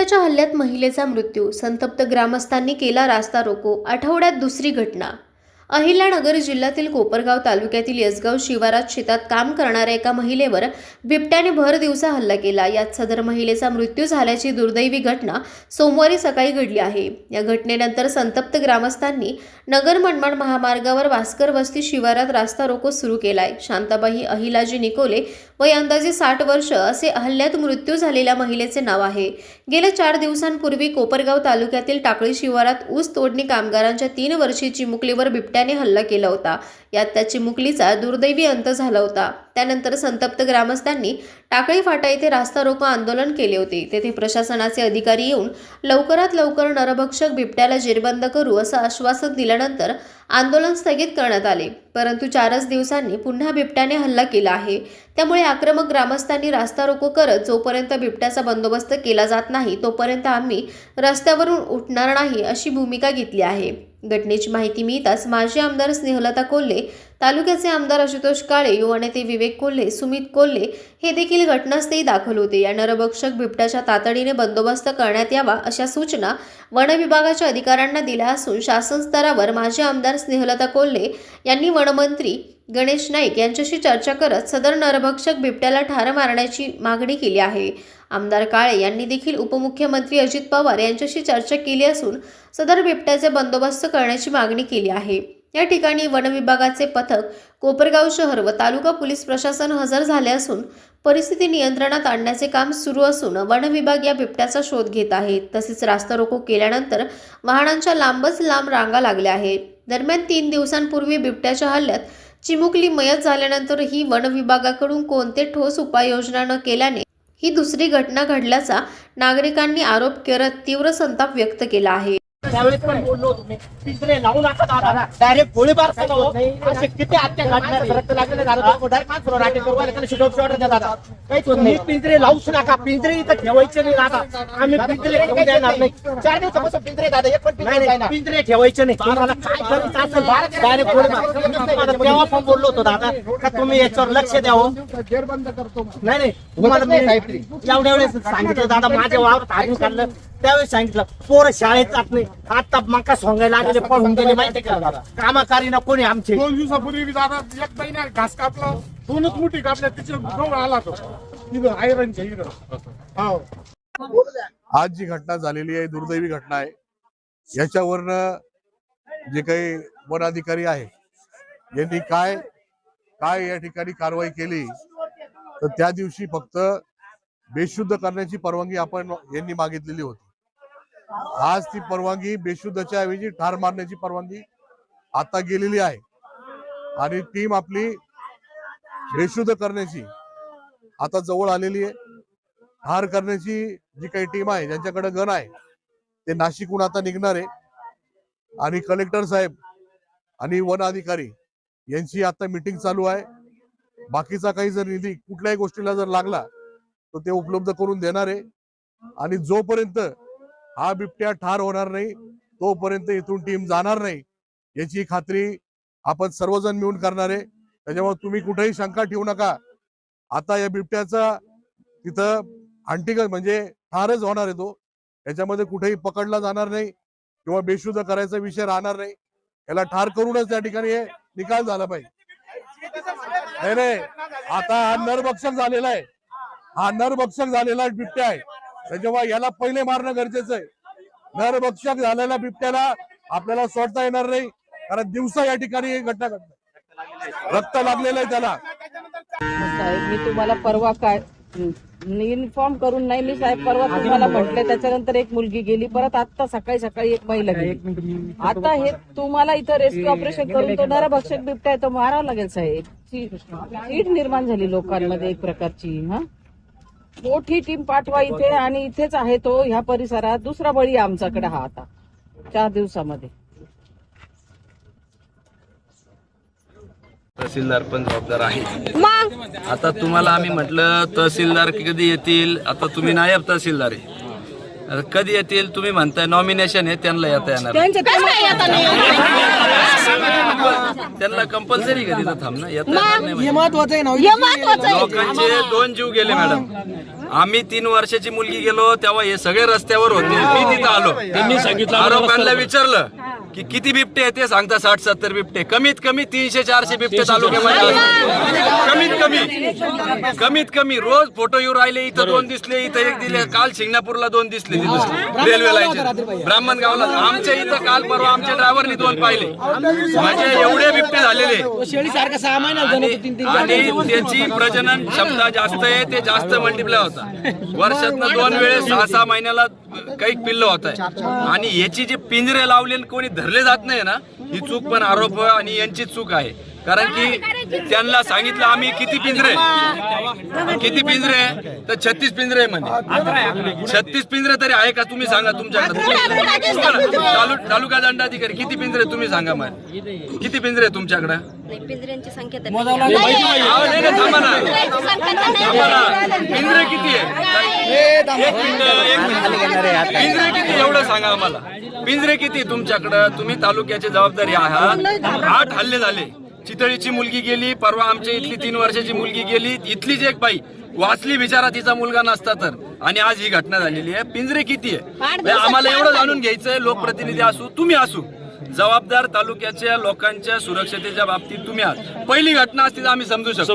बिबट्याच्या हल्ल्यात महिलेचा मृत्यू संतप्त ग्रामस्थांनी केला रास्ता रोको आठवड्यात दुसरी घटना अहिल्यानगर जिल्ह्यातील कोपरगाव तालुक्यातील यसगाव शिवारात शेतात काम करणाऱ्या एका महिलेवर बिबट्याने भर दिवसा हल्ला केला. यात सदर महिलेचा मृत्यू झाल्याची दुर्दैवी घटना सोमवारी सकाळी घडली आहे. या घटनेनंतर संतप्त ग्रामस्थांनी नगर मनमाड महामार्गावर भास्कर वस्ती शिवारात रास्ता रोको सुरू केलाय. शांताबाई अहिलाजी निकोले वय अंदाजे साठ वर्ष असे हल्ल्यात मृत्यू झालेल्या महिलेचे नाव आहे. गेल्या चार दिवसांपूर्वी कोपरगाव तालुक्यातील टाकळी शिवारात ऊस तोडणी कामगारांच्या तीन वर्षी चिमुकलीवर बिबट्याने हल्ला केला होता. यात त्याची मुकलीचा दुर्दैवी अंत झाला होता. त्यानंतर संतप्त ग्रामस्थांनी टाकळी फाटा येथे रास्ता रोको आंदोलन केले होते. तेथे प्रशासनाचे अधिकारी येऊन लवकरात लवकर नरभक्षक बिबट्याला जेरबंद करू असं आश्वासन दिल्यानंतर आंदोलन स्थगित करण्यात आले. परंतु चारच दिवसांनी पुन्हा बिबट्याने हल्ला केला आहे. त्यामुळे आक्रमक ग्रामस्थांनी रास्ता रोको करत जोपर्यंत बिबट्याचा बंदोबस्त केला जात नाही तोपर्यंत आम्ही रस्त्यावरून उठणार नाही अशी भूमिका घेतली आहे. घटनेची माहिती मिळताच माजी आमदार स्नेहलता कोल्हे तालुक्याचे आमदार आशुतोष काळे युवा नेते विवेक कोल्हे सुमित कोल्हे हे देखील घटनास्थळी दाखल होते. या नरभक्षक बिबट्याच्या तातडीने बंदोबस्त करण्यात यावा अशा सूचना वन विभागाच्या अधिकाऱ्यांना दिल्या असून शासन स्तरावर माजी आमदार स्नेहलता कोल्हे यांनी वनमंत्री गणेश नाईक यांच्याशी चर्चा करत सदर नरभक्षक बिबट्याला ठार मारण्याची मागणी केली आहे. आमदार काळे यांनी देखील उपमुख्यमंत्री अजित पवार यांच्याशी चर्चा केली असून सदर बिबट्याचे बंदोबस्त करण्याची मागणी केली आहे. या ठिकाणी वनविभागाचे पथक कोपरगाव शहर व तालुका पोलीस प्रशासन हजर झाले असून परिस्थिती नियंत्रणात आणण्याचे काम सुरू असून वनविभाग या बिबट्याचा शोध घेत आहे. तसेच रास्ता रोको केल्यानंतर वाहनांच्या लांबच लांब रांगा लागल्या आहेत. दरम्यान तीन दिवसांपूर्वी बिबट्याच्या हल्ल्यात चिमुकली मयत झाल्यानंतर ही कोणते ठोस उपाययोजना न केल्याने ही दुसरी घटना घडल्याचा नागरिकांनी आरोप करत तीव्र संताप व्यक्त केला आहे. त्यावेळेस पण बोललो होतो मी पिंजरे लावू नका दादा डायरेक्ट गोळीबार हो. असे किती हत्या घडणार आहे? रक्त लागलेले दादा डायरेक्ट माणसं राटे करू आले शूट शॉट द्या दादा काहीच होत नाही पिंजरे लावूच नका पिंजरे इथं ठेवायचे नाही दादा आम्ही पिंजरे ठेवू देणार नाही चार दिवसापासून पिंजरे दादा एक पण पिंजरे ठेवायचे नाही तुम्हाला काय करायचं असेल डायरेक्ट गोळीबार तेव्हा पण बोललो होतो दादा का तुम्ही याच्यावर लक्ष द्यावं नाही नाही तुम्हाला मी एवढ्या वेळेस सांगितलं दादा माझ्या वावरात हारून काढलं त्यावेळेस सांगितलं पोरं शाळेत जात नाही. आता मका सोंगायला लागले पळून गेले माहिती का? दादा कामाकारी ना कोणी आमचे? दोन दिवसापूर्वी दादा एक महिना घास कापला. दोनच मोठी कापल्या तिच्या जवळ आला तो. तिथं आयरनच्या इथं. हो आज जी घटना झालेली आहे दुर्दैवी घटना आहे. याच्यावरनं जे काही वन अधिकारी आहे यांनी काय काय या ठिकाणी कारवाई केली तर त्या दिवशी फक्त बेशुद्ध करण्याची परवानगी आपण यांनी मागितलेली होती. आज ती परवानगी बेशुद्धच्या ऐवजी ठार मारण्याची परवानगी आता गेलेली आहे. आणि टीम आपली बेशुद्ध करण्याची आता जवळ आलेली आहे. ठार करण्याची जी काही टीम आहे ज्यांच्याकडे गण आहे ते नाशिकहून आता निघणार आहे. आणि कलेक्टर साहेब आणि वन अधिकारी यांची आता मीटिंग चालू आहे. बाकीचा काही जर निधी कुठल्याही गोष्टीला जर लागला तर ते उपलब्ध करून देणार आहे. आणि जोपर्यंत हा बिबट्या ठार होणार नाही तोपर्यंत इथून टीम जाणार नाही याची खात्री आपण सर्वजण मिळून करणार आहे. त्याच्यामुळे तुम्ही कुठेही शंका ठेवू नका. आता या बिबट्याचा तिथं हंटिंग म्हणजे ठारच होणार आहे तो. याच्यामध्ये कुठेही पकडला जाणार नाही किंवा बेशुद्ध करायचा विषय राहणार नाही. याला ठार करूनच त्या ठिकाणी हे निकाल झाला पाहिजे. नाही नाही. आता हा नरभक्षक झालेला आहे. हा नरभक्षक झालेला बिबट्या आहे. त्याच्यामुळे याला पहिले मारणं गरजेचं आहे. नरभक्षक झालेल्या बिबट्याला आपल्याला सोडता येणार नाही कारण दिवसा या ठिकाणी घटना घडते. रक्त लागलेलं आहे त्याला. साहेब मी तुम्हाला परवा काय इन्फॉर्म करून नाही मी साहेब परवा तुम्हाला म्हटले त्याच्यानंतर एक मुलगी गेली परत आता सकाळी सकाळी एक महिला गेली. आता हे तुम्हाला इथं रेस्क्यू ऑपरेशन करून तो नरभक्षक बिबटा आहे तो मारावा लागेल साहेब. चीड निर्माण झाली लोकांमध्ये एक प्रकारची हा? मोठी टीम पाठवा इथे आणि इथेच आहे तो ह्या परिसरात. दुसरा बळी आमच्याकडे हा आता. चार दिवसामध्ये. तहसीलदार पण जबाबदार आहे. आता तुम्हाला आम्ही म्हटलं तहसीलदार कधी येतील? आता तुम्ही नायब तहसीलदार आहे. आता कधी येतील तुम्ही म्हणताय नॉमिनेशन आहे त्यांना येता येणार त्यांना कंपल्सरी का तिथं थांबणं येता येणार नाही म्हणजे. लोकांचे दोन जीव गेले मॅडम. आम्ही तीन वर्षाची मुलगी गेलो तेव्हा हे सगळे रस्त्यावर होते. मी तिथं आलो. त्यांनी सांगितलं आरोपांना विचारलं की किती बिबटे आहे ते सांगता साठ सत्तर बिबटे. कमीत कमी तीनशे चारशे बिबटे तालुक्यामध्ये. कमीत कमी. कमीत कमी. रोज फोटो येऊ राहिले इथं दोन दिसले इथं एक दिले. काल शिंगणापूरला दोन दिसले रेल्वे लाईनचे ब्राह्मण गावला. आमच्या इथं काल परवा आमच्या ड्रायव्हरनी दोन पाहिले. म्हणजे एवढे बिबटे झालेले. आणि आणि त्याची प्रजनन क्षमता जास्त आहे ते जास्त मल्टिप्लाय होता. वर्षातनं दोन वेळेस सहा सहा महिन्याला काही पिल्ल होत आहे. आणि याची जे पिंजरे लावले कोणी धरले जात नाही ना ही चूक पण आरोप आणि यांची चूक आहे. कारण की त्यांना सांगितलं आम्ही किती पिंजरे किती पिंजरे तर छत्तीस पिंजरे म्हणे. छत्तीस पिंजरे तरी आहे का तुम्ही सांगा तुमच्याकडे? तालु- तालुका दंडाधिकारी किती पिंजरे तुम्ही सांगा मग किती पिंजरे तुमच्याकडे? पिंजऱ्यांची संख्या थांबा ना. थांबा ना. पिंजरे किती आहे. पिंजरे किती एवढं सांगा आम्हाला. पिंजरे किती तुमच्याकडं? तुम्ही तालुक्याचे जबाबदारी आहात. आठ हल्ले झाले. चितळीची मुलगी गेली परवा आमच्या इथली तीन वर्षाची मुलगी गेली. इथलीच एक बाई वाचली बिचारा तिचा मुलगा नसता तर. आणि आज ही घटना झालेली आहे. पिंजरे किती आहे? म्हणजे आम्हाला एवढं जाणून घ्यायचंय लोकप्रतिनिधी असू तुम्ही असू. जबाबदार तालुक्याच्या लोकांच्या सुरक्षतेच्या बाबतीत तुम्ही आहात. पहिली घटना असती तर आम्ही समजू शकतो.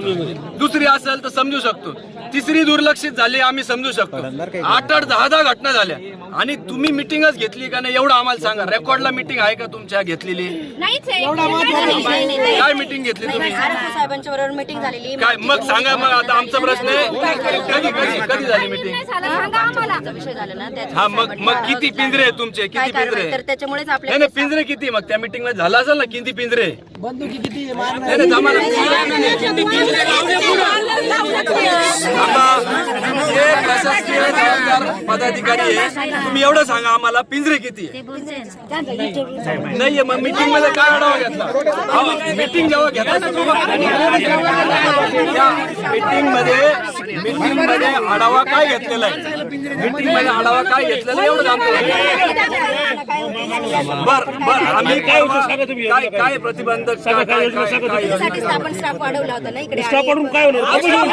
दुसरी असेल तर समजू शकतो. तिसरी दुर्लक्षित झाली आम्ही समजू शकतो. आठ आठ दहा दहा घटना झाल्या. आणि तुम्ही मिटिंगच घेतली का नाही एवढं आम्हाला सांगा. रेकॉर्डला मिटिंग आहे का तुमच्या घेतलेली. काय मिटिंग घेतली तुम्ही? आरएफओ साहेबांच्या बरोबर मीटिंग झालेली. काय मग सांगा मग आता आमचा प्रश्न आहे. कधी कधी कधी झाली मिटिंग हा मग मग किती पिंजरे आहे तुमचे? किती पिंजरे कारवाई तर त्याच्यामुळेच नाही आपल्या नाही पिंजरे किती मग त्या मिटिंगमध्ये झाला असेल ना किती पिंजरे नाही नाही थांबा ना. थांबा. जे प्रशासकीय जबाबदार पदाधिकारी आहे. तुम्ही एवढं सांगा आम्हाला पिंजरे किती आहे? नाहीये मग मीटिंगमध्ये काय आढावा घेतला? मीटिंग जेव्हा घेतला मीटिंगमध्ये मीटिंगमध्ये आढावा काय घेतलेला आहे? मीटिंगमध्ये आढावा काय घेतलेला आहे? एवढं सांगतो बर बर. आम्ही काय काय काय प्रतिबंधक काय काय काय काय त्यासाठीच आपण स्टाफ वाढवला होता ना इकडे आणि-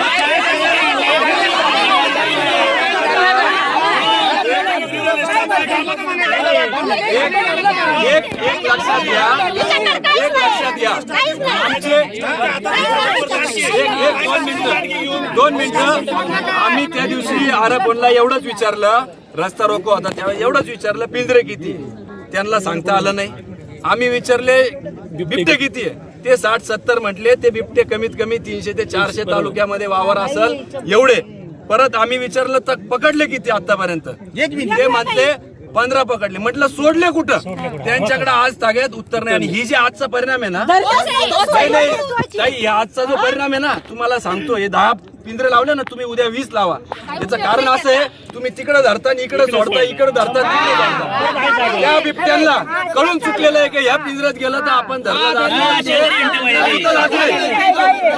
एक एक एक लक्षात घ्या. एक लक्षात घ्या. आमचे एक एक दोन मिनिटं. दोन मिनिटं. आम्ही त्या दिवशी आरपणला एवढंच विचारलं रस्ता रोको होता तेव्हा एवढंच विचारलं पिंजरे किती? त्यांना सांगता आलं नाही. आम्ही विचारले बिबटे किती आहे? ते साठ सत्तर म्हटले ते बिबटे कमीत कमी तीनशे ते चारशे तालुक्यामध्ये वावर असल एवढे. परत आम्ही विचारलं तर पकडले किती आतापर्यंत? ते म्हणते पंधरा पकडले. म्हटलं सोडले कुठं? त्यांच्याकडे आज ताग्यात उत्तर नाही. आणि ही जी आजचा परिणाम आहे ना नाही आजचा जो परिणाम आहे ना तुम्हाला सांगतो हे दहा पिंजरे लावले ना तुम्ही उद्या वीस लावा याचं कारण असं आहे तुम्ही तिकडे धरता आणि इकडे सोडता इकडे धरता तिकडे त्या बिबट्यांना कळून चुकलेलं आहे की ह्या पिंजऱ्यात गेलं तर आपण धरलं जात नाही.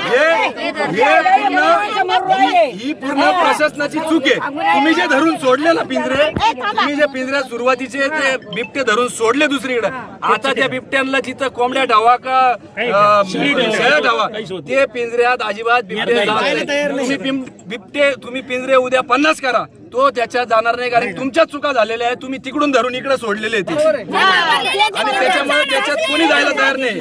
हे हे पूर्ण ही- ही प्रशासनाची चूक आहे तुम्ही जे धरून सोडले ना पिंजरे तुम्ही जे पिंजऱ्यात सुरुवातीचे ते बिबटे धरून सोडले दुसरीकडे आता त्या बिबट्यांना जिथं कोंबड्या ढावा का अं, शेळ्या ढावा ते पिंजऱ्यात अजिबात बिबटे. तुम्ही बिबटे तुम्ही पिंजरे उद्या पन्नास करा. तो त्याच्यात जाणार नाही कारण तुमच्याच चुका झालेल्या आहेत तुम्ही तिकडून धरून इकडे सोडलेले ते. आणि त्याच्यामुळे त्याच्यात कोणी जायला तयार नाही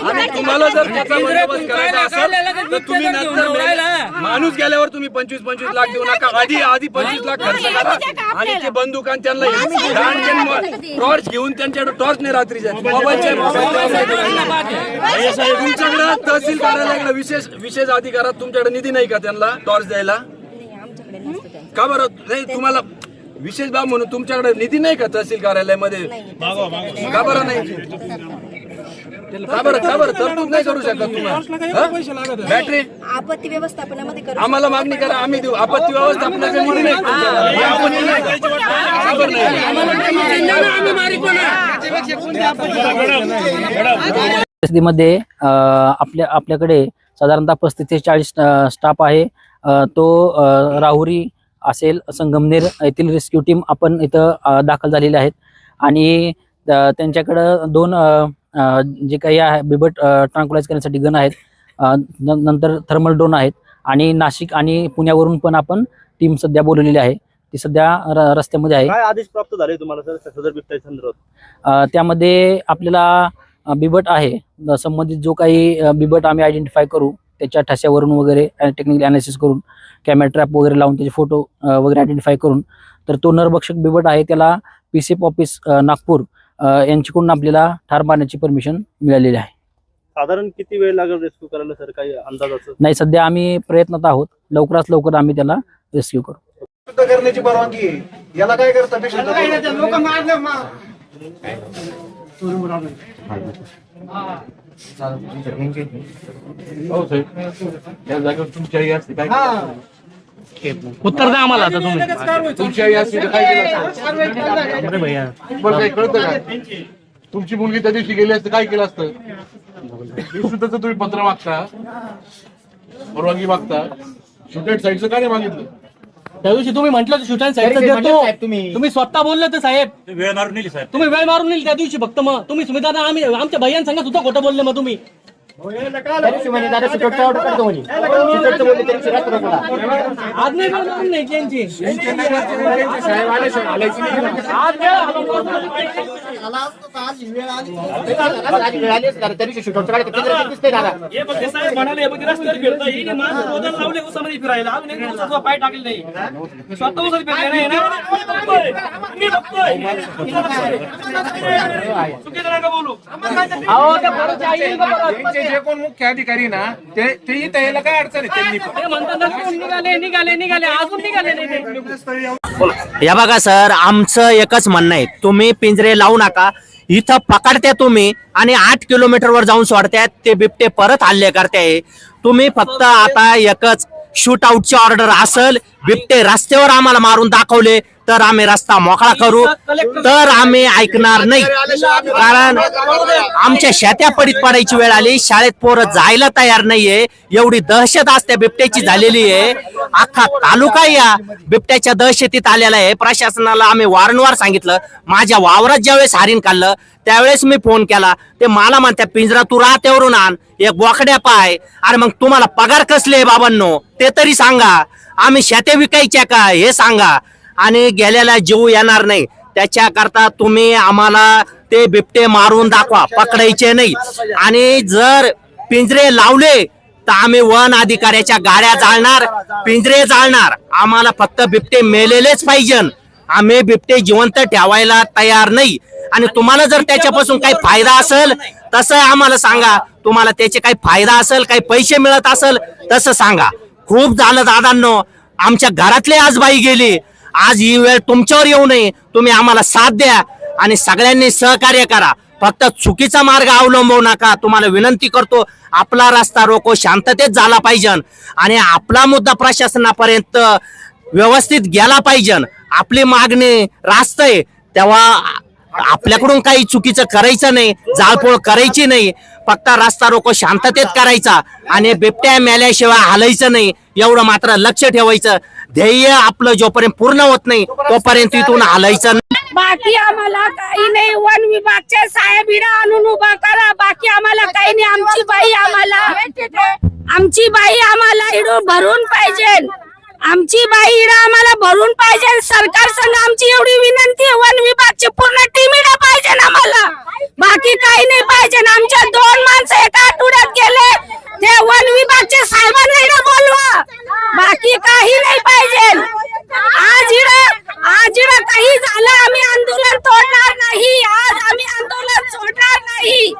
आणि तुम्हाला जर त्याचा बंदोबस्त करायचा असेल तर तुम्ही नंतर माणूस गेल्यावर तुम्ही पंचवीस पंचवीस लाख देऊ नका आधी आधी पंचवीस लाख खर्च करा आणि ते बंदुकान त्यांना टॉर्च घेऊन त्यांच्याकडे टॉर्च नाही रात्रीच्या मोबाईलचे तुमच्याकडे तहसील कार्यालयाकडे विशेष विशेष अधिकारात तुमच्याकडे निधी नाही का त्यांना टॉर्च द्यायला का बरं? नाही तुम्हाला विशेष बाब म्हणून तुमच्याकडे निधी नाही का तहसील कार्यालयामध्ये? का बरं नाही? का बरं का बरं? तरतूद नाही करू शकत तुम्हाला बॅटरी आपत्ती व्यवस्थापनामध्ये करू आम्हाला मागणी करा आम्ही देऊ. आपत्ती व्यवस्थापनाचा निधी नाही. तुमच्याकडे. आपत्ती नाही. का? का बरं? नाही? परिस्थितीमध्ये अ, आपल्या आपल्याकडे साधारणतः पस्तीस ते चाळीस स्टाफ आहे. तो राहुरी असेल संगमनेर येथील रेस्क्यू टीम आपण इथं दाखल झालेले आहेत. आणि त्यांच्याकडं दोन जे काही आहे बिबट ट्रान्कुलाइज करण्यासाठी गन आहेत. नंतर थर्मल ड्रोन आहेत. आणि नाशिक आणि पुण्यावरून पण आपण टीम सध्या बोलवलेली आहे. ती सध्या रस्त्यामध्ये आहे. आदेश प्राप्त झाले तुम्हाला सर सदर बिबट्या संदर्भात? अ, त्यामध्ये आपल्याला बिबट आहे. संबंधित जो काही बिबट आम्ही आयडेंटिफाय करू त्याच्या ठश्यावरून वगैरे टेक्निकल अनालिसिस करून कॅमेरा ट्रॅप वगैरे लावून त्याचे फोटो वगैरे आयडेंटिफाय करून तर तो नरभक्षक बिबट आहे त्याला पी सी ऑफिस नागपूर यांच्याकडून आपल्याला ठार मारण्याची परमिशन मिळालेली आहे. साधारण किती वेळ लागेल रेस्क्यू करायला सर काही अंदाजाचं? नाही सध्या आम्ही प्रयत्नात आहोत. लवकरात लवकर आम्ही त्याला रेस्क्यू करू. शुद्ध करण्याची परवानगी आहे. याला काय करता? हो उत्तर द्या आम्हाला आता तुम्ही. तुमची आई असते तर काय केलं? असतं? तुम्हाला काही कळतं का? तुमची मुलगी त्या दिवशी गेली असते काय केलं असतं? सुद्धा तुम्ही पत्र मागता परवानगी मागता. शूटेड साईडचं काय नाही मागितलं? त्या दिवशी तुम्ही म्हटलं अँड साईड देतो तुम्ही. स्वतः बोलले तर साहेब. वेळ मारून नेली साहेब. तुम्ही वेळ मारून नेली त्या दिवशी फक्त मग. तुम्ही सुमिता आम्ही आमच्या भैयांसंग सुद्धा खोटं बोलले मग तुम्ही. आज नाही मारून नाही त्यांची आज वेळ हे बघ ते साहेब म्हणाले, हे बघ रस्त्यावर फिरता हे माणसं रोजानं लावले उसामध्ये फिरायला. अजून एक दिवसात सुद्धा पाय टाकले नाही. स्वतः उसात फिरले नाही ना? मी बघतोय. चुकीचं नका बोलू. अहो, त्या पोराची आई येईल जे कोण मुख्य अधिकारी ना ते ते इथं यायला काय अडचण आहे? त्यांनी ते म्हणतात ना, निघाले निघाले निघाले अजून निघाले नाही ते. या बघा सर आमचं एकच म्हणणं आहे. तुम्ही पिंजरे लावू नका. इथं पकडत्या तुम्ही आणि आठ किलोमीटर वर जाऊन सोडत्यात. ते बिबटे परत हल्ले करते. तुम्ही फक्त आता एकच शूट आउटची ऑर्डर असेल बिबटे रस्त्यावर आम्हाला मारून दाखवले. तर आम्ही रस्ता मोकळा करू तर आम्ही ऐकणार नाही. कारण आमच्या शेत्या पडीत पडायची वेळ आली शाळेत पोरं जायला तयार नाहीये. एवढी दहशत आज त्या बिबट्याची झालेली आहे. अख्खा तालुका या बिबट्याच्या दहशतीत आलेला आहे. प्रशासनाला आम्ही वारंवार सांगितलं. माझ्या वावरात ज्यावेळेस हारीन काढलं त्यावेळेस मी फोन केला. ते मला म्हणत्या पिंजरा तू राहत्यावरून आण एक बोकड्या पाय. अरे मग तुम्हाला पगार कसले बाबांनो? ते तरी सांगा. आम्ही शेते विकायच्या का? हे सांगा. आणि गेलेला जीव येणार नाही. त्याच्याकरता तुम्ही आम्हाला ते बिबटे मारून दाखवा पकडायचे नाही. आणि जर पिंजरे लावले तर आम्ही वन अधिकाऱ्याच्या गाड्या जाळणार पिंजरे जाळणार. आम्हाला फक्त बिबटे मेलेलेच पाहिजे. आम्ही बिबटे जिवंत ठेवायला तयार नाही. आणि तुम्हाला जर त्याच्यापासून काही फायदा असेल तसं आम्हाला सांगा. तुम्हाला त्याचे काही फायदा असेल काही पैसे मिळत असेल तसं सांगा. खूप झालं दादांनो. आमच्या घरातले आज बाई गेली. आज ही वेळ तुमच्यावर येऊ नये. तुम्ही आम्हाला साथ द्या आणि सगळ्यांनी सहकार्य करा. फक्त चुकीचा मार्ग अवलंबवू नका. तुम्हाला विनंती करतो आपला रस्ता रोको शांततेत झाला पाहिजे आणि आपला मुद्दा प्रशासनापर्यंत व्यवस्थित गेला पाहिजे. आपली मागणी रास्त आहे. तेव्हा आपल्याकडून काही चुकीचं करायचं नाही जाळपोळ करायची नाही. फक्त रस्ता रोको शांततेत करायचा आणि बिबट्या मेल्याशिवाय हालायचं नाही. एवढं मात्र लक्ष ठेवायचं. ध्येय आपलं जोपर्यंत पूर्ण होत नाही तोपर्यंत इथून हालायचं नाही. बाकी आम्हाला काही नाही. वन विभागच्या साहेबीला आणून उभा करा. बाकी आम्हाला काही नाही. आमची बाई आम्हाला आमची बाई आम्हाला इडून भरून पाहिजे. आमची बाई इडं आम्हाला भरून पाहिजे. सरकार संघ आमची एवढी विनंती आहे, वन विभागची पूर्ण टीम इडं पाहिजे आम्हाला. बाकी काही नाही पाहिजे. आमच्या दोन माणसं एका आठवड्यात गेले. ते वन विभागचे साहेबांना इडं बोलवा. बाकी काही नाही पाहिजे. आज इडं आज काही झालं आम्ही आंदोलन तोडणार नाही. आज आम्ही आंदोलन सोडणार नाही.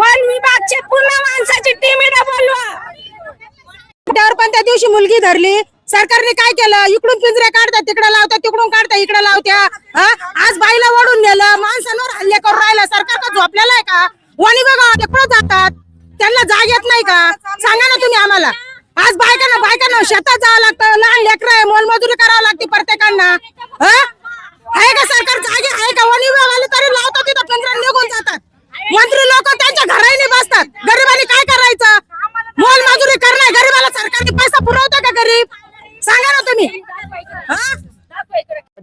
वन विभागची पूर्ण माणसाची टीम बोलवा. पण त्या दिवशी मुलगी धरली. सरकारने काय केलं? इकडून पिंजरे काढतात तिकडे लावतात तिकडून काढतात इकडे लावत्या. आज बाईला ओढून नेलं माणसांवर हल्ले करून राहिला. सरकार का झोपलेला आहे का? वणी बघा तिकडं जातात. त्यांना जाग येत नाही का? सांगा ना तुम्ही आम्हाला. आज बायकांना बायकांना शेतात जावं लागतं. लहान लेकर आहे मोलमजुरी करावं लागते प्रत्येकांना. हा? आहे का सरकार जागे? आहे का? वणी विभागाला तरी लावतात तिथं पंधरा निघून जातात. मंत्री लोक त्यांच्या घराही बसतात. गरिबांनी काय करायचं? मोलमजुरी करणार. गरीबाला सरकारने पैसा पुरवतो का गरीब? सांगा ना तुम्ही.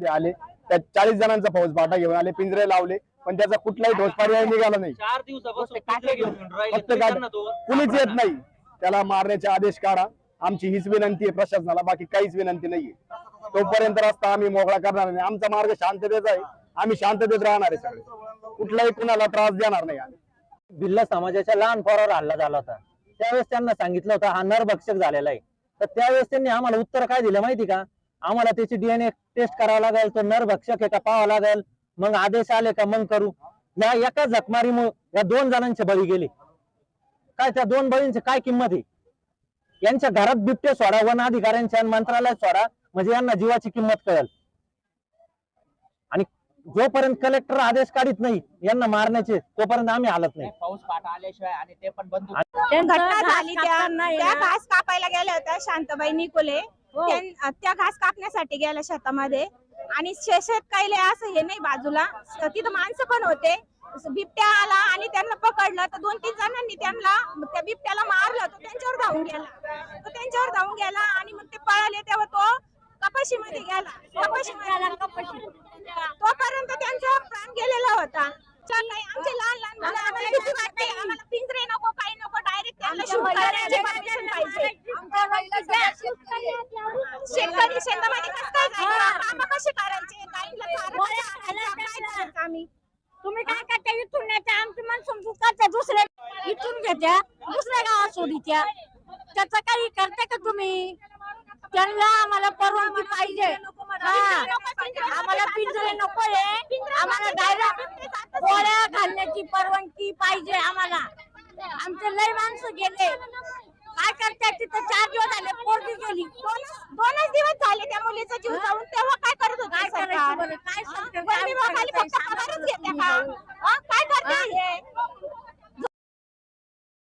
आले. त्या चाळीस जणांचा फौज बाटा घेऊन आले पिंजरे लावले. पण त्याचा कुठलाही ठोस पर्याय निघाला नाही. चार दिवसापासून काढले घेऊन फक्त कुणीच येत नाही. त्याला मारण्याचे आदेश काढा. आमची हीच विनंती आहे प्रशासनाला बाकी काहीच विनंती नाहीये. तोपर्यंत रस्ता आम्ही मोकळा करणार नाही. आमचा मार्ग शांततेचा आहे. आम्ही शांततेत राहणार आहे सगळे. कुठलाही कुणाला त्रास देणार नाही आम्ही. भिल्ल समाजाच्या लहान पोरावर हल्ला झाला होता. त्यावेळेस त्यांना सांगितलं होतं हा नरभक्षक झालेला आहे. तर त्यावेळेस त्यांनी आम्हाला उत्तर काय दिलं माहिती का? आम्हाला त्याची डीएनए टेस्ट करावं लागेल तो नरभक्षक आहे का पाहावं लागेल? मग आदेश आले का मग करू? या एका जखमारीमुळे या दोन जणांचे बळी गेले. काय त्या दोन बळींची काय किंमत आहे? यांच्या घरात बिबटे सोडा वन अधिकाऱ्यांच्या मंत्रालयात सोडा म्हणजे यांना जीवाची किंमत कळेल. आणि जोपर्यंत कलेक्टर आदेश काढित नाही यांना मारण्याचे तोपर्यंत आम्ही हालत नाही. पाऊस पाटा आल्याशिवाय आणि ते पण बंदूक घटना झाली त्या त्या घास कापायला गेल्या होत्या शांताबाई निकोले. त्यां- त्या घास कापण्यासाठी गेल्या शेतामध्ये. आणि शे- शेतकाईले असं हे नाही बाजूला. तर तिथं माणसं पण होते. बिबट्या आला आणि त्यांना पकडलं. तर दोन तीन जणांनी त्यांना त्या बिबट्याला मारलं. तो त्यांच्यावर धावून गेला. तो त्यांच्यावर धावून गेला आणि मग ते पळाले. तेव्हा तो कपाशीमध्ये गेला. कपाशी तोपर्यंत त्यांचा प्राण गेलेला होता. आमचे लहान लहान मुलं आम्हाला भीती वाटते आम्हाला पिंजरे नको काही नको डायरेक्ट त्यांना शूट करायची परमिशन पाहिजे. शेतकरी शेतामध्ये कसं काय जायचं? कामं करायचे? काहींना आम्ही? तुम्ही काय करता? इथून नेत्या आमची माणसं दुखाच्या दुसऱ्या इथून घेत्या दुसऱ्या गावात सोडीत्या. त्याचं काही करते का तुम्ही? त्यांना आम्हाला परवानगी पाहिजे. आम्हाला पिंजरे नको आहे आम्हाला डायरेक्ट गोळ्या घालण्याची परवानगी पाहिजे आम्हाला. आमचे लय माणसं गेले. काय करतात तिथं चार दिवस झाले पोरती गेली. दोनच दिवस झाले त्या मुलीचा जीव जाऊन. तेव्हा काय करत होते काय करायचं? काय सांगते? काय करते?